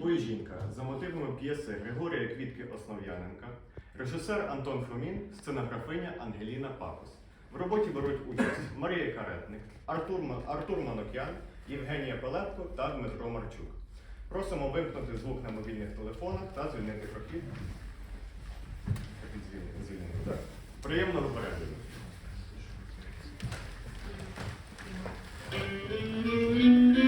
бой жінка за мотивами п'єси Григорія Квітки Основ'яненка, режисер Антон Фомін, сценографиня Ангеліна Папус. В роботі беруть участь Марія Каретник, Артур, Артур Манокян, Євгенія Пелепко та Дмитро Марчук. Просимо вимкнути звук на мобільних телефонах та звільнити прохід. Приємного перегляду. От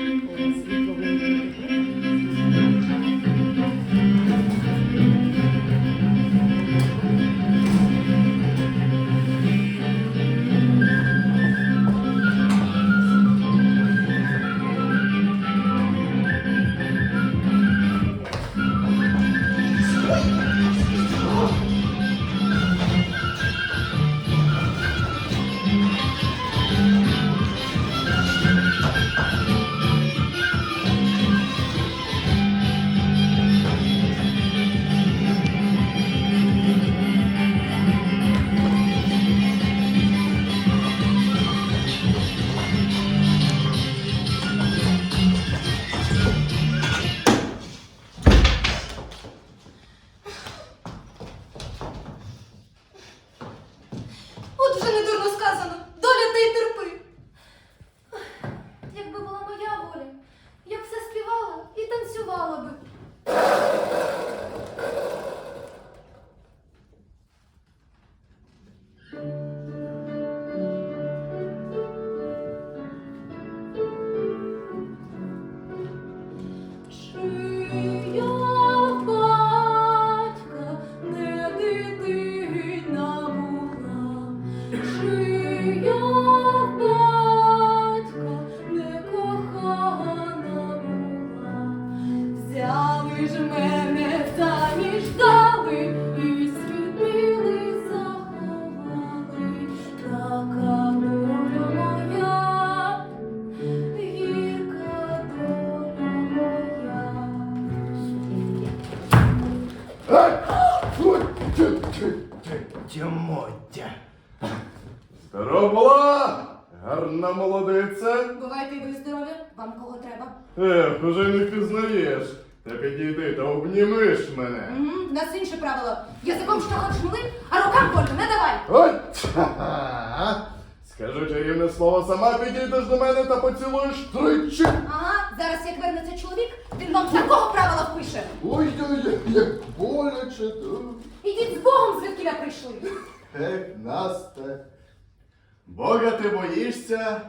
Ех, уже не впізнаєш. Та підійди та обнімиш мене. Угу, в нас інші правила. Язиком що хочеш мили, а рукам кольку не давай. От! Ха-ха. Скажу чарівне слово, сама підійдеш до мене та поцілуєш тричі. Ага, зараз як вернеться чоловік, він вам такого правила впише. Ой-ой-ой, як боляче тут. Ідіть з Богом, звідки я прийшли. Ех, Насте. Бога ти боїшся,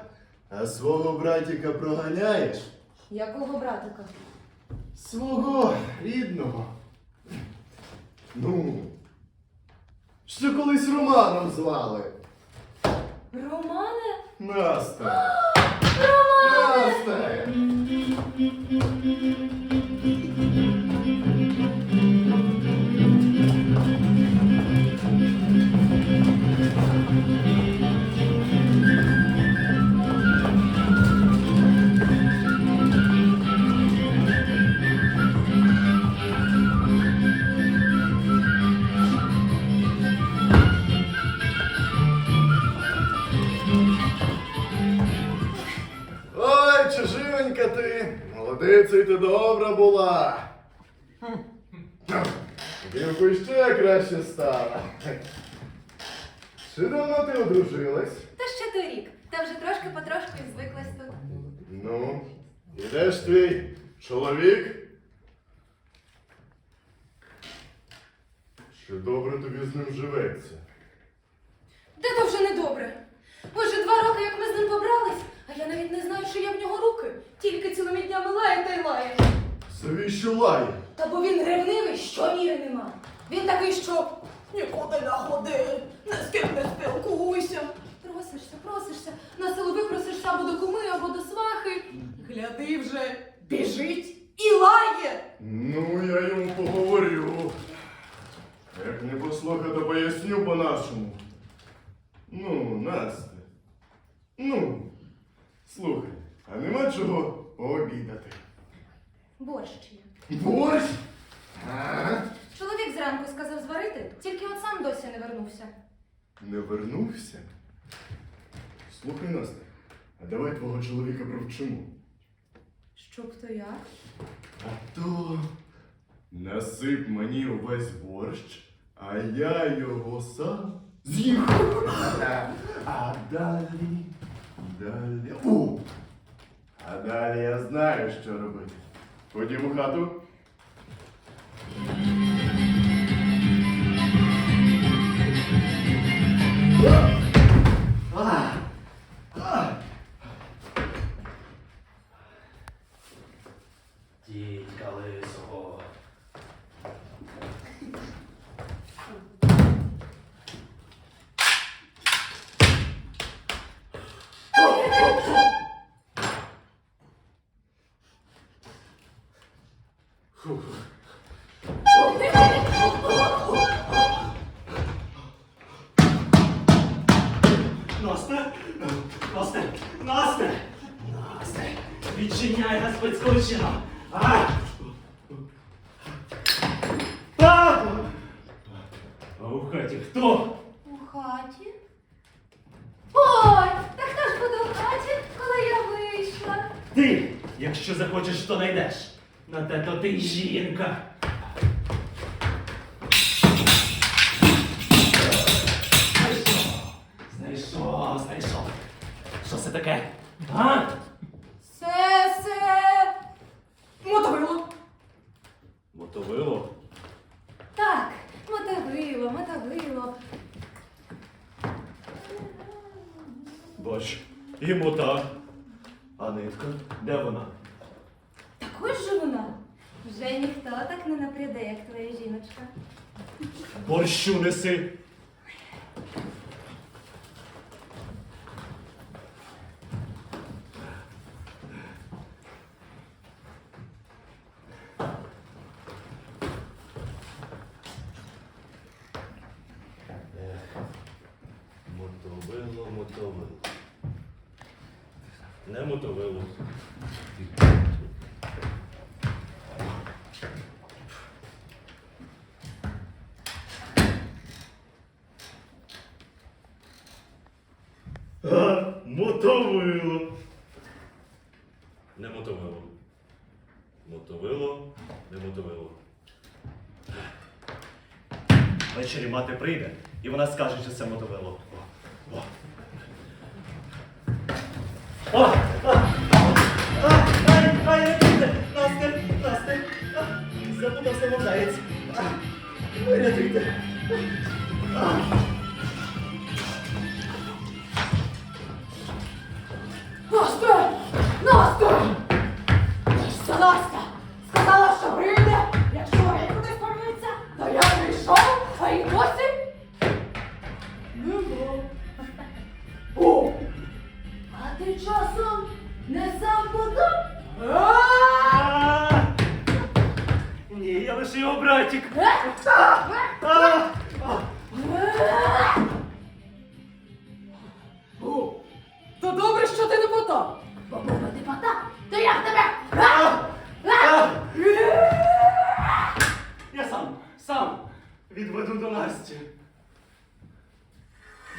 а свого братіка проганяєш. Якого братика? Свого рідного. Ну, що колись Романом звали. Романе? Настя. Романе! Настя. Ой, чужиненька ти, молодиця й ти добра була. Дівку ще краще стала. Чи давно ти одружилась? Та ще торік. Та вже трошки потрошки звиклась тут. Ну, і де ж твій чоловік? Чи добре тобі з ним живеться? Де то вже недобре. Уже два роки, як ми з ним побрались, а я навіть не знаю, що є в нього руки. Тільки цілими днями лає та й лає. Завіщо лає? Та бо він ревнивий, що міри нема. Він такий, що нікуди не ходи, ні з ким не спілкуйся. Просишся, просишся, на силу випросишся або до куми, або до свахи. Гляди вже, біжить і лає. Ну, я йому поговорю. Як не послухати, поясню по-нашому. Ну, Настя. Ну, слухай, а нема чого пообідати? Борщ є. Борщ? А? Чоловік зранку сказав зварити, тільки от сам досі не вернувся. Не вернувся? Слухай, Настя, а давай твого чоловіка провчимо. Щоб то як? А то насип мені увесь борщ, а я його сам з'їм. А далі, далі. У! А далі я знаю, що робити. Ходімо в хату. Дідька лисого. Ти, якщо захочеш, то знайдеш. На те то ти жінка. Не напряде, як твоя жіночка. Борщу неси. Мотовило, мотовило. Не мотовило. А, мотовило. Не мотовило. Мотовило, не мотовило. Ввечері мати прийде, і вона скаже, що це мотовило. О, о. О! А! А! Ай! Ай! Настя! Настя! А! Забула самовдається.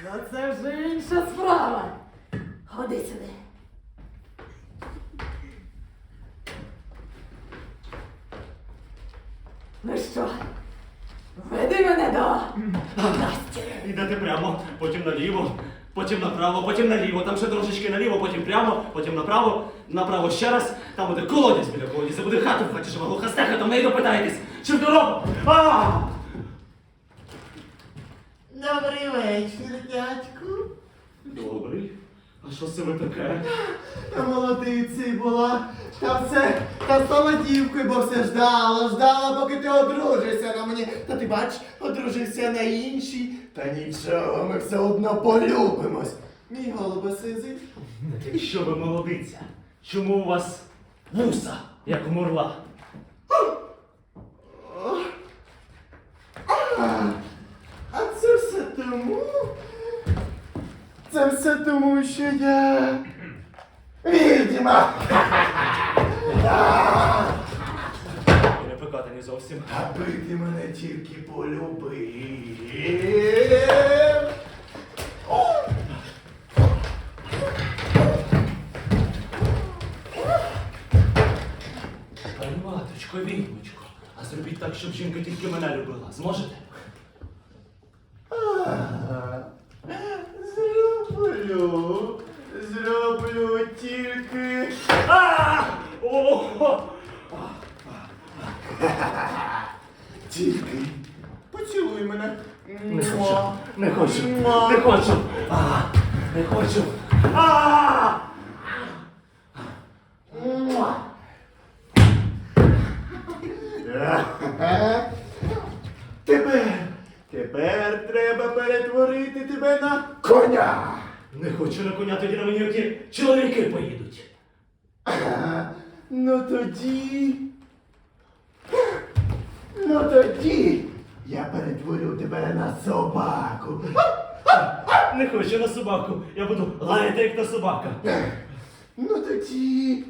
Ну це вже інша справа. Ходи сюди. Ну що, веди мене до Насті. Йдете прямо, потім наліво, потім направо, потім наліво, там ще трошечки наліво, потім прямо, потім направо, направо ще раз, там буде колодязь біля колодязя, буде хата в хаті жива, глуха стеха, там неї допитаєтесь. Чи в дорогу? А! Добрий вечір, дядьку. Добрий. А що це ви таке? Та молодицею була, та все, та стала дівкою, бо все ждала, ждала, поки ти одружишся на мені. Та ти бач, одружився на іншій. Та нічого, ми все одно полюбимось. Мій голубе сизий. Що ви молодиця? Чому у вас вуса, як у мурла? А це все тому. Це все тому, що я. Відьма! І не зовсім. Аби ти мене тільки полюбив. Маточко, відьмочко, А зробіть так, щоб жінка тільки мене любила. Зможете? Ага. Зроблю. Зроблю тільки. А! О! Тільки. Поцілуй мене. Не хочу, не хочу, не хочу. А, не хочу. А! Ага. Тепер, тепер треба перетворити тебе на коня. Не хочу на коня, тоді на мені оті чоловіки поїдуть. Ну тоді. Ну тоді я перетворю тебе на собаку. Не хочу на собаку. Я буду лаяти, як та собака. Ну тоді.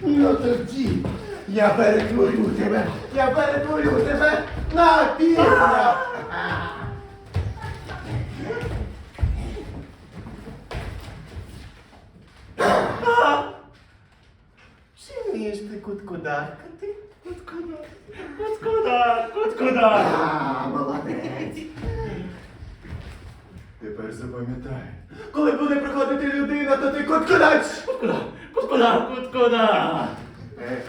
Ну тоді. Я перетворю тебе. Я перетворю тебе на півня. Ти куткударкати? Куди? Куди? А, молодець. Тепер запам'ятай. Коли буде приходити людина, то ти куткудач. Куди? Куди? Куди? Е.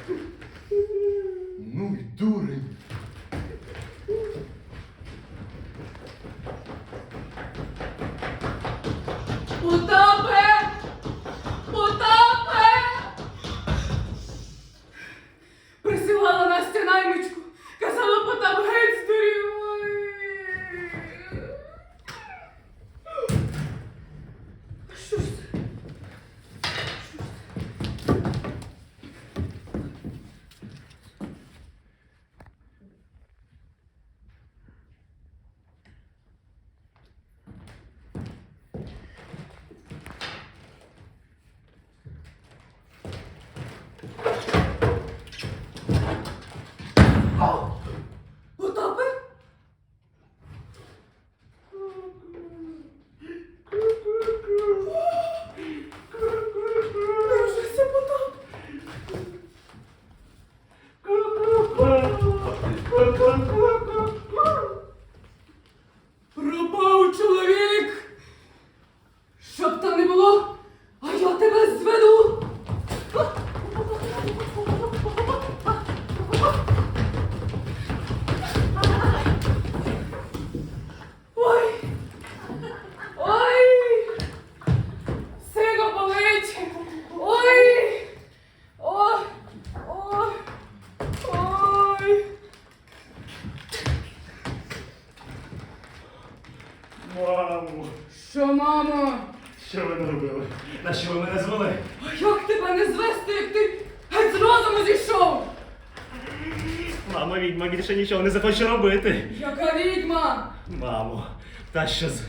більше нічого не захоче робити. Яка відьма? Мамо, та що з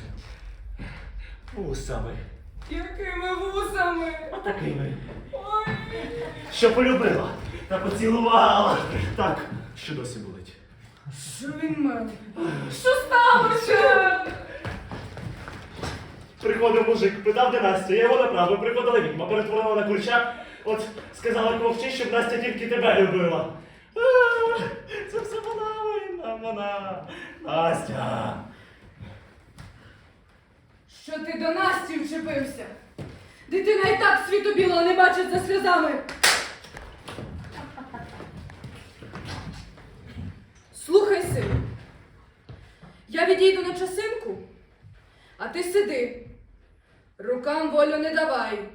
вусами. Якими вусами? Отакими. Ой! Що полюбила та поцілувала. Так, що досі болить. Що він мене? Що сталося? Приходив мужик, питав, де Настя, я його направив, приходила відьма, перетворила на курча, от сказала мовчи, щоб Настя тільки тебе любила. Це все вона винна, вона. Настя. Що ти до Насті вчепився? Дитина і так світу білого не бачить за сльозами. Слухай, сину, я відійду на часинку, а ти сиди. Рукам волю не давай.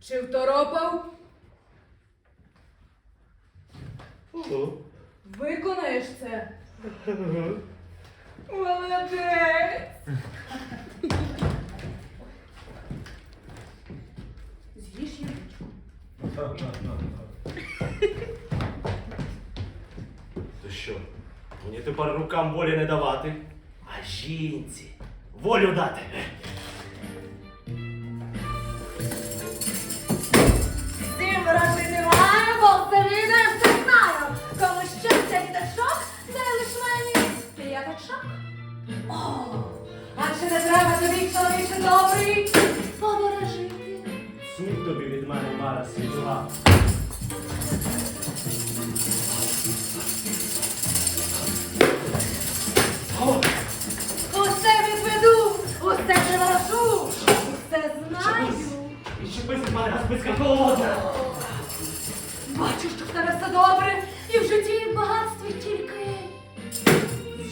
Чи второпав? Виконаєш це. Молодець! З'їж ягодку. То що? Мені тепер рукам волі не давати, а жінці волю дати.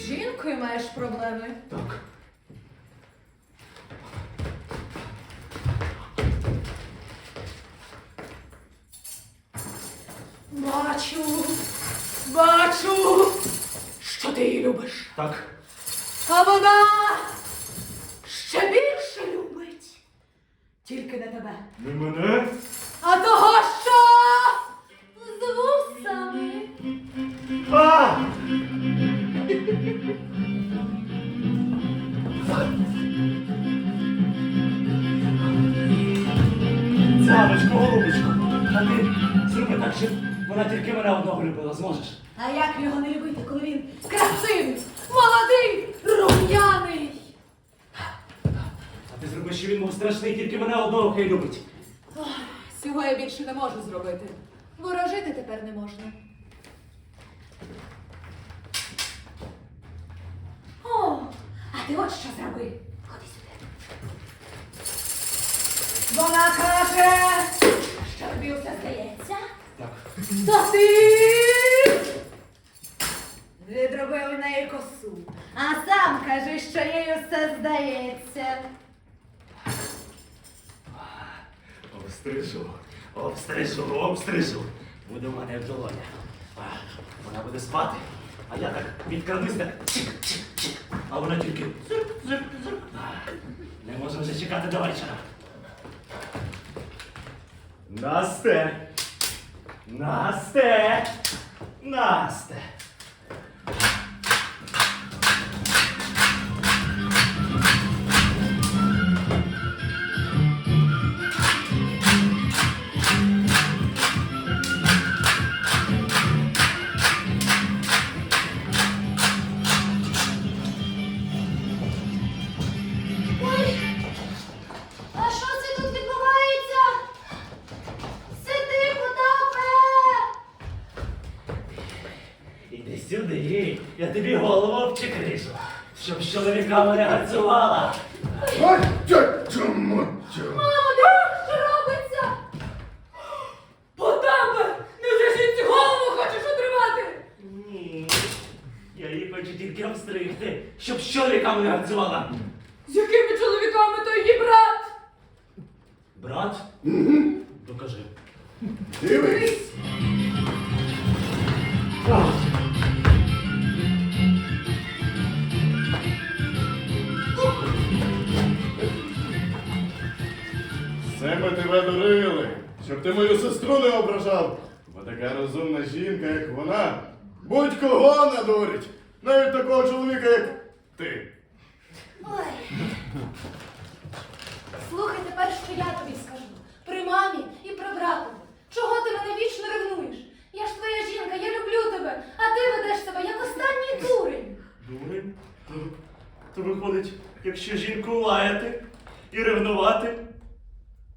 З жінкою маєш проблеми. Так. Бачу, бачу, що ти її любиш. Так. А вона ще більше любить. Тільки не тебе. Не мене? Цяночко, голубочко, а ти зроби так, щоб вона тільки мене одного любила, зможеш? А як його не любити, коли він красивий, молодий, рум'яний? А ти зроби, що він був страшний, тільки мене одного хай любить. Ох, Цього я більше не можу зробити. Ворожити тепер не можна. О, а ти от що зроби. Ходи сюди. Вона каже, що тобі все здається. Так. То ти відробив у неї косу, а сам каже, що їй все здається. Обстрижу, обстрижу, обстрижу. Буде в мене в долоні. Вона буде спати, а я так відкрадусь так чик-чик-чик. А вона тільки зирк, зирк, зирк. Не можу вже чекати до вечора. Насте! Насте! Насте! Не. Тя- чому? чому? Мамо, дивись, що робиться? Потапе, невже жінці голову хочеш отримати? Ні, я її хочу тільки обстригти, щоб з чоловіками не гарцювала. З якими чоловіками то її брат? Брат? Докажи. Дивись. Це тебе дурили, щоб ти мою сестру не ображав. Бо така розумна жінка, як вона, будь-кого надурить. Навіть такого чоловіка, як ти. Ой, Слухай тепер, що я тобі скажу. При мамі і при братові. Чого ти мене вічно ревнуєш? Я ж твоя жінка, я люблю тебе, а ти ведеш себе як останній дурень. Дурень? То, то виходить, якщо жінку лаяти і ревнувати,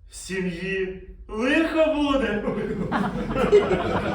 в сім'ї лихо буде.